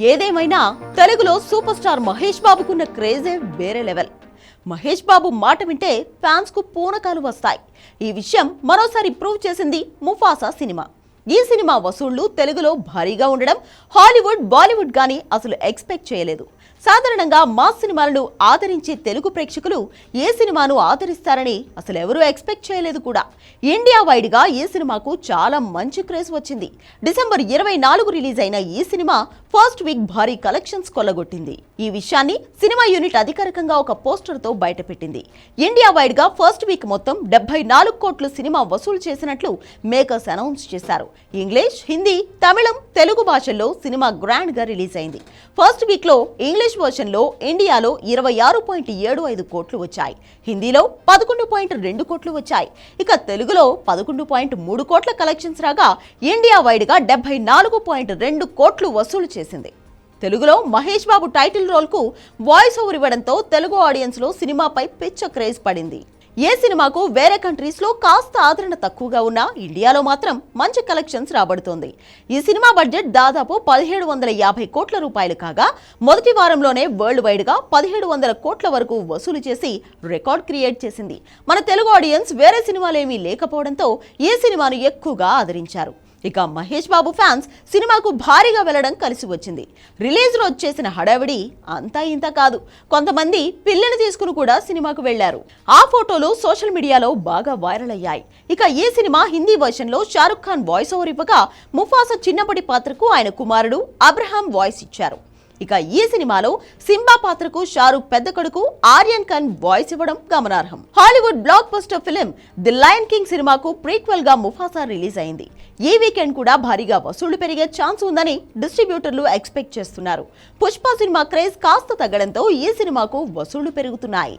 ఏదేమైనా తెలుగులో super star Mahesh బాబుకున్న క్రేజే వేరే లెవెల్. మహేష్ బాబు మాట వింటే ఫ్యాన్స్కు పూనకాలు వస్తాయి. ఈ విషయం మరోసారి ప్రూవ్ చేసింది ముఫాసా సినిమా. ఈ సినిమా వసూళ్ళు తెలుగులో భారీగా ఉండడం హాలీవుడ్ బాలీవుడ్ గాని అసలు ఎక్స్పెక్ట్ చేయలేదు. సాధారణంగా మా సినిమాలను ఆదరించే తెలుగు ప్రేక్షకులు ఏ సినిమాను ఆదరిస్తారని అసలు ఎవరూ ఎక్స్పెక్ట్ చేయలేదు కూడా. ఇండియా వైడ్గా ఈ సినిమాకు చాలా మంచి క్రేజ్ వచ్చింది. డిసెంబర్ ఇరవై నాలుగు రిలీజ్ అయిన ఈ సినిమా ఫస్ట్ వీక్ భారీ కలెక్షన్స్ కొల్లగొట్టింది. ఈ విషయాన్ని సినిమా యూనిట్ అధికారికంగా ఒక పోస్టర్తో బయటపెట్టింది. ఇండియా వైడ్గా ఫస్ట్ వీక్ మొత్తం డెబ్బై నాలుగు కోట్లు సినిమా వసూలు చేసినట్లు మేకర్స్ అనౌన్స్ చేశారు. ఇంగ్లీష్ హిందీ తమిళం తెలుగు భాషల్లో సినిమా గ్రాండ్గా రిలీజ్ అయింది. ఫస్ట్ వీక్లో ఇంగ్లీష్ వర్షన్లో ఇండియాలో ఇరవై ఆరు పాయింట్ ఏడు ఐదు కోట్లు వచ్చాయి. హిందీలో పదకొండు పాయింట్ రెండు కోట్లు వచ్చాయి. ఇక తెలుగులో పదకొండు పాయింట్ మూడు కోట్ల కలెక్షన్స్ రాగా ఇండియా వైడ్గా డెబ్బై నాలుగు పాయింట్ రెండు కోట్లు వసూలు చేశారు. చేసింది. తెలుగులో మహేష్ బాబు టైటిల్ రోల్కు వాయిస్ ఓవర్ ఇవ్వడంతో తెలుగు ఆడియన్స్లో సినిమాపై పిచ్చ క్రేజ్ పడింది. ఏ సినిమాకు వేరే కంట్రీస్లో కాస్త ఆదరణ తక్కువగా ఉన్నా ఇండియాలో మాత్రం మంచి కలెక్షన్స్ రాబడుతోంది. ఈ సినిమా బడ్జెట్ దాదాపు పదిహేడు వందల యాభై కోట్ల రూపాయలు కాగా మొదటి వారంలోనే వరల్డ్ వైడ్గా పదిహేడు వందల కోట్ల వరకు వసూలు చేసి రికార్డ్ క్రియేట్ చేసింది. మన తెలుగు ఆడియన్స్ వేరే సినిమాలేమీ లేకపోవడంతో ఈ సినిమాను ఎక్కువగా ఆదరించారు? ఇక మహేష్ బాబు ఫ్యాన్స్ సినిమాకు భారీగా వెళ్ళడం కలిసి వచ్చింది. రిలీజ్ రోజు చేసిన హడావిడి అంతా ఇంత కాదు. కొంతమంది పిల్లని తీసుకుని కూడా సినిమాకు వెళ్ళారు. ఆ ఫోటోలు సోషల్ మీడియాలో బాగా వైరల్ అయ్యాయి. ఇక ఈ సినిమా హిందీ వర్షన్లో షారుఖ్ ఖాన్ వాయిస్ ఓవర్ ఇవ్వగా ముఫాసా చిన్నప్పటి పాత్రకు ఆయన కుమారుడు అబ్రహాం వాయిస్ ఇచ్చారు. ఇక ఈ సినిమాలో సింబా పాత్రకు షారూక్ పెద్ద కొడుకు ఆర్యన్ ఖాన్ వాయిస్ ఇవ్వడం గమనార్హం. Hollywood block buster film the lion king సినిమాకు ప్రీక్వెల్గా ముఫాసా రిలీజ్ అయింది. ఈ వీకెండ్ కూడా భారీగా వసూళ్ళు పెరిగే ఛాన్స్ ఉందని డిస్ట్రిబ్యూటర్లు ఎక్స్పెక్ట్ చేస్తున్నారు. పుష్ప సినిమా క్రేజ్ కాస్త తగ్గడంతో ఈ సినిమాకు వసూళ్ళు పెరుగుతున్నాయి.